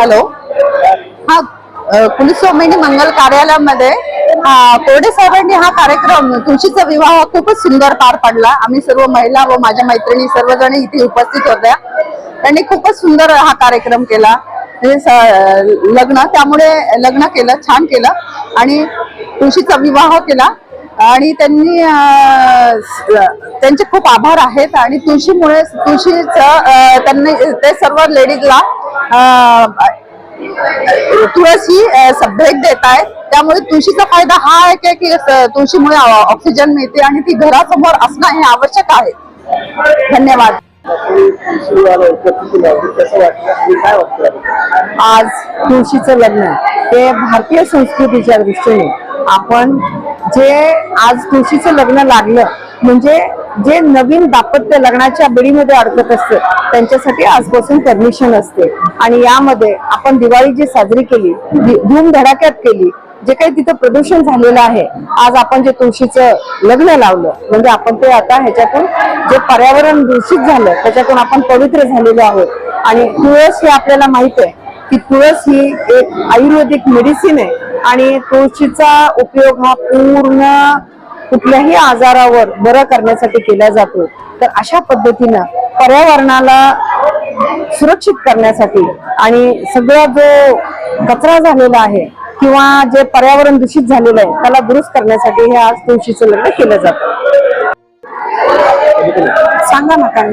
Hello हा police स्वामिनी मंगल कार्यालयामध्ये कोरडे साहेबांनी हा कार्यक्रम तुळशीचा विवाह खूपच सुंदर पार पडला. आम्ही सर्व महिला व माझ्या मैत्रिणी सर्वजण इथे उपस्थित होत्या. त्यांनी खूपच सुंदर हा कार्यक्रम केला. लग्न त्यामुळे लग्न केलं छान केलं. आणि तुळशीचा विवाह केला. आणि त्यांनी त्यांचे खूप आभार आहेत. आणि तुळशीमुळे तुळशीचं त्यांनी ते सर्व लेडीजला तुळशी भेट देत आहेत. त्यामुळे तुळशीचा फायदा हा आहे की- की तुळशीमुळे ऑक्सिजन मिळते आणि ती घरासमोर असणं हे आवश्यक आहे. धन्यवाद. आज तुळशीचं लग्न हे भारतीय संस्कृतीच्या दृष्टीने आपण जे आज तुळशीचं लग्न लागलं म्हणजे जे नवीन दाम्पत्य लग्नाच्या बिडीमध्ये अडकत असतं त्यांच्यासाठी आजपासून परमिशन असते. आणि यामध्ये आपण दिवाळी जी साजरी केली धूमधडाक्यात केली जे काही तिथं प्रदूषण झालेलं आहे आज आपण जे तुळशीचं लग्न लावलं म्हणजे आपण ते आता ह्याच्यातून जे पर्यावरण दूषित झालं त्याच्यातून आपण पवित्र झालेलो आहोत. आणि तुळस हे आपल्याला माहीत आहे की तुळस ही एक आयुर्वेदिक मेडिसिन आहे आणि तुळशीचा उपयोग हा पूर्ण कुठल्याही आजारावर बरं करण्यासाठी केला जातो. तर अशा पद्धतीनं पर्यावरणाला सुरक्षित करण्यासाठी आणि सगळा जो कचरा झालेला आहे किंवा जे पर्यावरण दूषित झालेलं आहे त्याला दुरुस्त करण्यासाठी हे आज तुळशीचं लग्न केलं जातं. सांगा ना काय?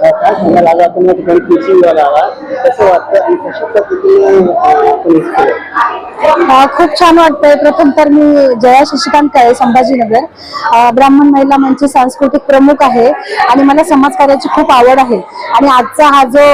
काय सांगायला आला तुम्ही कसं वाटतं? आणि कशा पद्धतीने हा खूप छान वाटतंय. प्रथम तर मी जया शशिकांत काळे संभाजीनगर. ब्राह्मण महिला मंच सांस्कृतिक प्रमुख आहे आणि मला समाजकार्याची खूप आवड आहे. आणि आजचा हा जो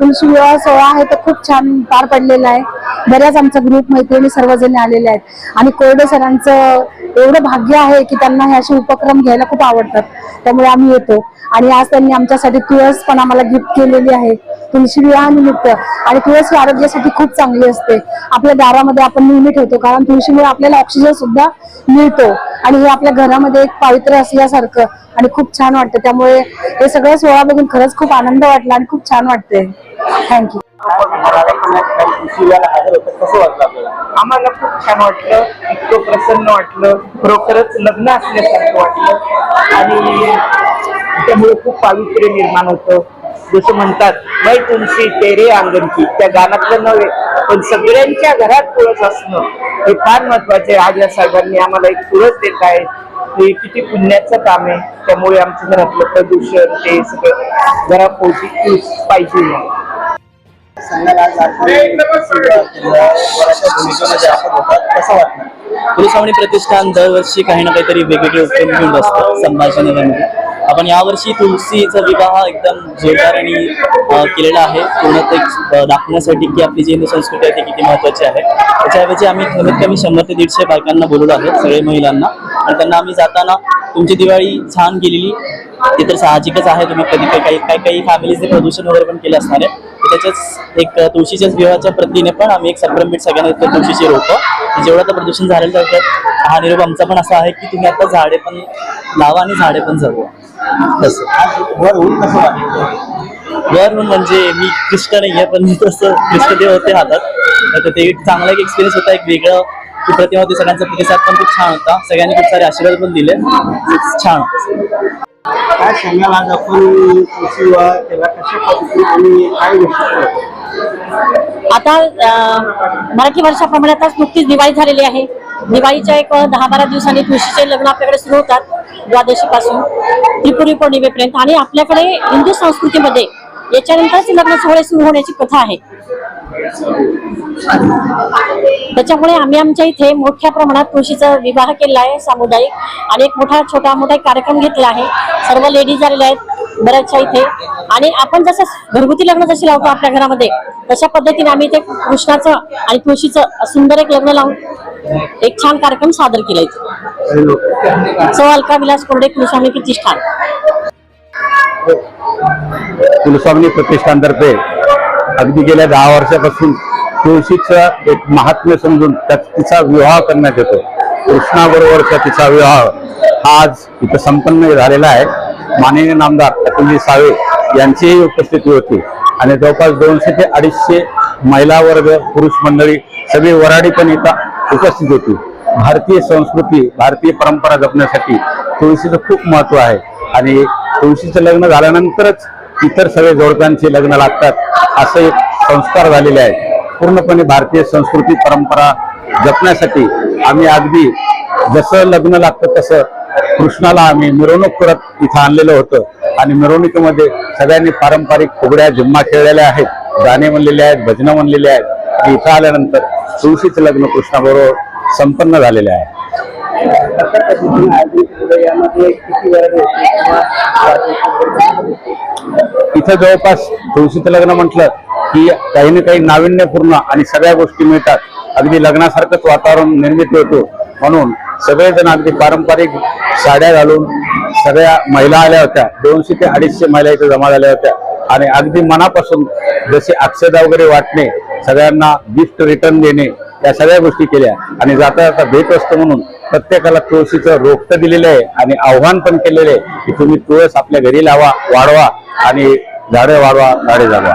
तुळशी विवाह सोहळा आहे तो खूप छान पार पडलेला आहे. बऱ्याच आमचा ग्रुप मैत्रिणी सर्वजण आलेले आहेत. आणि कोरडे सरांचं एवढं भाग्य आहे की त्यांना हे असे उपक्रम घ्यायला खूप आवडतात. त्यामुळे आम्ही येतो. आणि आज त्यांनी आमच्यासाठी तुळस पण आम्हाला गिफ्ट केलेली आहे. तुळशी विवाहानिमित्त आणि तुळस आरोग्यासाठी खूप चांगली असते. आपल्या दारामध्ये आपण नेहमी ठेवतो कारण तुळशीमुळे आपल्याला ऑक्सिजन सुद्धा मिळतो. आणि हे आपल्या घरामध्ये एक पावित्र्य असल्यासारखं आणि खूप छान वाटतं. त्यामुळे हे सगळं सोहळा बघून खरंच खूप आनंद वाटला आणि खूप छान वाटतंय. थँक्यू आम्हाला खूप छान वाटलं इतकं प्रसन्न वाटलं खरोखरच लग्न असल्यासारखं वाटलं. आणि त्यामुळे खूप पावित्र्य निर्माण होतं. जसं म्हणतात मै तुमची तेरे अंगणकी त्या गाण्यातलं नव्हे पण सगळ्यांच्या घरात तुळस असणं हे फार महत्त्वाचे आहे. आज या साहेबांनी आम्हाला एक तुळस देत आहे. हे किती पुण्याचं काम आहे. त्यामुळे आमच्या घरातलं प्रदूषण ते सगळं घरापोटी तुळस पाहिजे. सांगायला होतात प्रतिष्ठान दरवर्षी काही ना काहीतरी वेगवेगळे उपक्रम घेऊन असतं संभाजीनगरमध्ये. आपण यावर्षी तुलसीचा विवाह एकदम जोरदार आणि केलेला आहे. पूर्ण ते दाखवण्यासाठी की आपली जी हिंदू संस्कृती आहे ती किती महत्त्वाची आहे. त्याच्याऐवजी आम्ही कमीत कमी शंभर ते दीडशे बायकांना बोलवलं आहे सगळे महिलांना. आणि त्यांना आम्ही जाताना तुमची दिवाळी छान गेलेली. ते तर साहजिकच आहे. तुम्ही कधी काही काही काही काही फॅमिलीजने प्रदूषण वगैरे पण केलं असणार आहे. तर त्याच्याच एक तुळशीच्याच विवाहाच्या प्रतीने पण आम्ही एक संभ्रम भेट सगळ्यांना देतो तुळशीची रोपं. जेवढं तर प्रदूषण झालेलं त्यात हा निरोप आमचा पण असा आहे की तुम्ही आता झाडे पण लावा आणि झाडे पण जगवा. तसं वर होऊन कसं वाटलं वर म्हणून म्हणजे मी कृष्ण नाही आहे पण तसं कृष्णदेव होते हातात. तर ते एक चांगला एक एक्सपिरियन्स होता. एक वेगळं ती प्रतिमा होती सगळ्यांचा प्रतिसाद पण खूप छान होता. सगळ्यांनी खूप सारे आशीर्वाद पण दिले. छान. काय आज आपण कशा पद्धतीने आणि काय आता अं, मराठी वर्षाप्रमाणे आता नुकतीच दिवाळी झालेली आहे. दिवाळीच्या एक दहा बारा दिवसांनी तुळशीचे लग्न आपल्याकडे सुरू होतात द्वादशीपासून. त्रिपुरी पौर्णिमेपर्यंत. आणि आपल्याकडे हिंदू संस्कृतीमध्ये याच्यानंतरच लग्न सोहळे सुरू होण्याची प्रथा आहे. त्याच्यामुळे आम्ही आमच्या इथे मोठ्या प्रमाणात तुळशीचा विवाह केला आहे सामुदायिक. आणि एक मोठा छोटा मोठा कार्यक्रम घेतला आहे. सर्व लेडीज आलेल्या आहेत बऱ्याचशा इथे. आणि आपण जसं घरगुती लग्न जसे लावतो आपल्या घरामध्ये तशा पद्धतीने आम्ही ते कृष्णाचं आणि तुळशीचं सुंदर एक लग्न लावून एक छान कार्यक्रम सादर केला इथे. सो अलका विलास कोरडे कुलस्वामी प्रतिष्ठान. कुलस्वामी प्रतिष्ठानतर्फे अगदी गेल्या दहा वर्षापासून तुळशीचं एक महात्म्य समजून त्यात तिचा विवाह करण्यात येतो. कृष्णाबरोबरचा तिचा विवाह हा आज इथं संपन्न झालेला आहे. माननीय नामदार अतुलजी सावे यांचीही उपस्थिती होती. आणि जवळपास दोनशे ते अडीचशे महिला वर्ग पुरुष मंडळी सगळी वराडी पण इथं उपस्थित होती. भारतीय संस्कृती भारतीय परंपरा जपण्यासाठी तुळशीचं खूप महत्त्व आहे. आणि तुळशीचं लग्न झाल्यानंतरच इतर सगळे जोडप्यांचे लग्न लागतात असे एक संस्कार झालेले आहेत. पूर्णपणे भारतीय संस्कृती परंपरा जपण्यासाठी आम्ही अगदी जसं लग्न लागतं तसं कृष्णाला आम्ही मिरवणूक करत इथं आणलेलं होतं. आणि मिरवणुकीमध्ये सगळ्यांनी पारंपरिक फुगड्या जिम्मा खेळलेल्या आहेत गाणे म्हणलेले आहेत भजनं म्हणलेले आहेत. इथं आल्यानंतर तुळशीचं लग्न कृष्णाबरोबर संपन्न झालेले आहे. कशा पद्धतीने केलं यामध्ये किती इथं जवळपास तुळशीचं लग्न म्हटलं की काही ना काही नाविन्यपूर्ण आणि सगळ्या गोष्टी मिळतात. अगदी लग्नासारखंच वातावरण निर्मित होतो. म्हणून सगळेजण अगदी पारंपरिक साड्या घालून सगळ्या महिला आल्या होत्या. दोनशे ते अडीचशे महिला इथे जमा झाल्या होत्या. आणि अगदी मनापासून जसे अक्षदा वगैरे वाटणे सगळ्यांना गिफ्ट रिटर्न देणे या सगळ्या गोष्टी केल्या. आणि जाता जाता भेट असतो म्हणून प्रत्येकाला तुळशीचं रोपटं दिलेलं आहे आणि आव्हान पण केलेलं आहे की तुम्ही तुळस आपल्या घरी लावा वाढवा आणि झाडे वाढवा झाडे जागवा